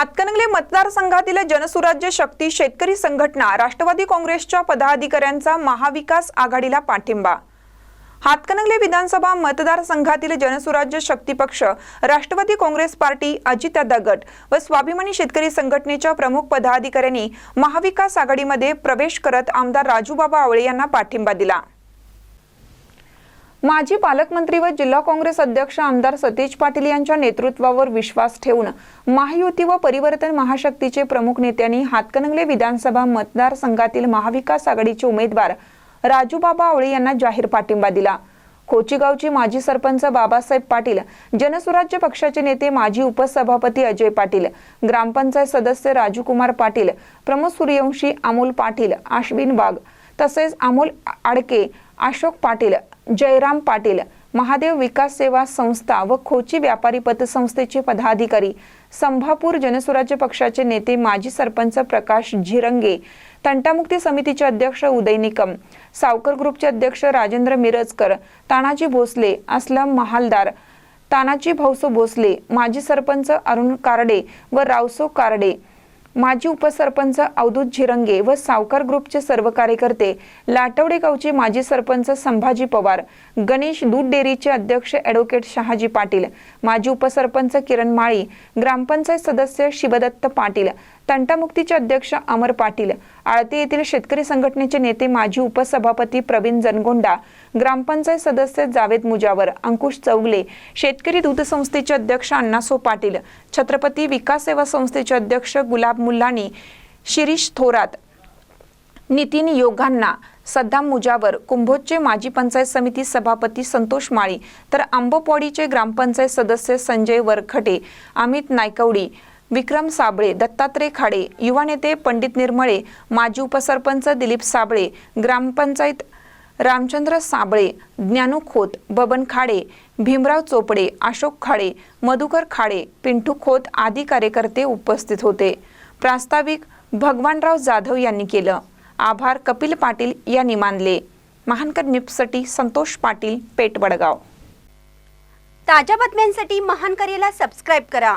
हातकणंगले मतदारसंघातील जनसुराज्य शक्ती शेतकरी संघटना राष्ट्रवादी काँग्रेसच्या पदाधिकाऱ्यांचा महाविकास आघाडीला पाठिंबा. हातकणंगले विधानसभा मतदारसंघातील जनसुराज्य शक्ती पक्ष राष्ट्रवादी काँग्रेस पार्टी अजितदादा गट व स्वाभिमानी शेतकरी संघटनेच्या प्रमुख पदाधिकाऱ्यांनी महाविकास आघाडीमध्ये प्रवेश करत आमदार राजूबाबा आवळे यांना पाठिंबा दिला. माजी पालकमंत्री व जिल्हा काँग्रेस अध्यक्ष आमदार सतीश पाटील यांच्या नेतृत्वावर विश्वास ठेवून महायुती व परिवर्तन महाशक्तीचे प्रमुख नेत्यांनी हातकणंगले विधानसभा मतदारसंघातील महाविकास आघाडीचे उमेदवार राजूबाबा आवळे यांना जाहीर पाठिंबा दिला. खोचीगावचे माजी सरपंच बाबासाहेब पाटील जनसुराज्य पक्षाचे नेते माजी उपसभापती अजय पाटील ग्रामपंचायत सदस्य राजूकुमार पाटील प्रमोद सूर्यवंशी अमोल पाटील आश्विन वाघ तसेच अमोल आडके अशोक पाटील जयराम पाटील महादेव विकास सेवा संस्था व खोची व्यापारी पतसंस्थेचे पदाधिकारी संभापूर जनसुराज्य पक्षाचे नेते माजी सरपंच प्रकाश झिरंगे तंटामुक्ती समितीचे अध्यक्ष उदय निकम सावकर ग्रुपचे अध्यक्ष राजेंद्र मिरजकर तानाजी भोसले असलम महालदार तानाजी भाऊसो भोसले माजी सरपंच अरुण कारडे व रावसो कारडे माजी उपसरपंच अवधूत झिरंगे व सावकार ग्रुपचे सर्व कार्यकर्ते लाटवडे गावचे माजी सरपंच संभाजी पवार गणेश दूध डेअरीचे अध्यक्ष ॲडव्होकेट शहाजी पाटील माजी उपसरपंच किरण माळी ग्रामपंचायत सदस्य शिवदत्त पाटील तंटामुक्तीचे अध्यक्ष अमर पाटील आळते येथील शेतकरी संघटनेचे नेते माजी उपसभापती प्रवीण जनगोंडा ग्रामपंचायत सदस्य जावेद मुजावर अंकुश चौगले शेतकरी दूध संस्थेचे अध्यक्ष अण्णासो पाटील छत्रपती विकास सेवा संस्थेचे अध्यक्ष गुलाब मुल्लानी शिरीष थोरात नितीन योगांना सद्दाम मुजावर कुंभोजचे माजी पंचायत समिती सभापती संतोष माळी तर आंबोपवाडीचे ग्रामपंचायत सदस्य संजय वरखटे अमित नायकवडी विक्रम साबळे दत्तात्रय खाडे युवा नेते पंडित निर्मळे माजी उपसरपंच दिलीप साबळे ग्रामपंचायत रामचंद्र साबळे ज्ञानू खोत बबन खाडे भीमराव चोपडे अशोक खाडे मधुकर खाडे पिंटू खोत आदी कार्यकर्ते उपस्थित होते. प्रास्ताविक भगवानराव जाधव यांनी केलं. आभार कपिल पाटील यांनी मानले. महानकर निप्ससाठी संतोष पाटील पेट वडगाव ताज्या बातम्यांसाठी महानकरेला सबस्क्राईब करा.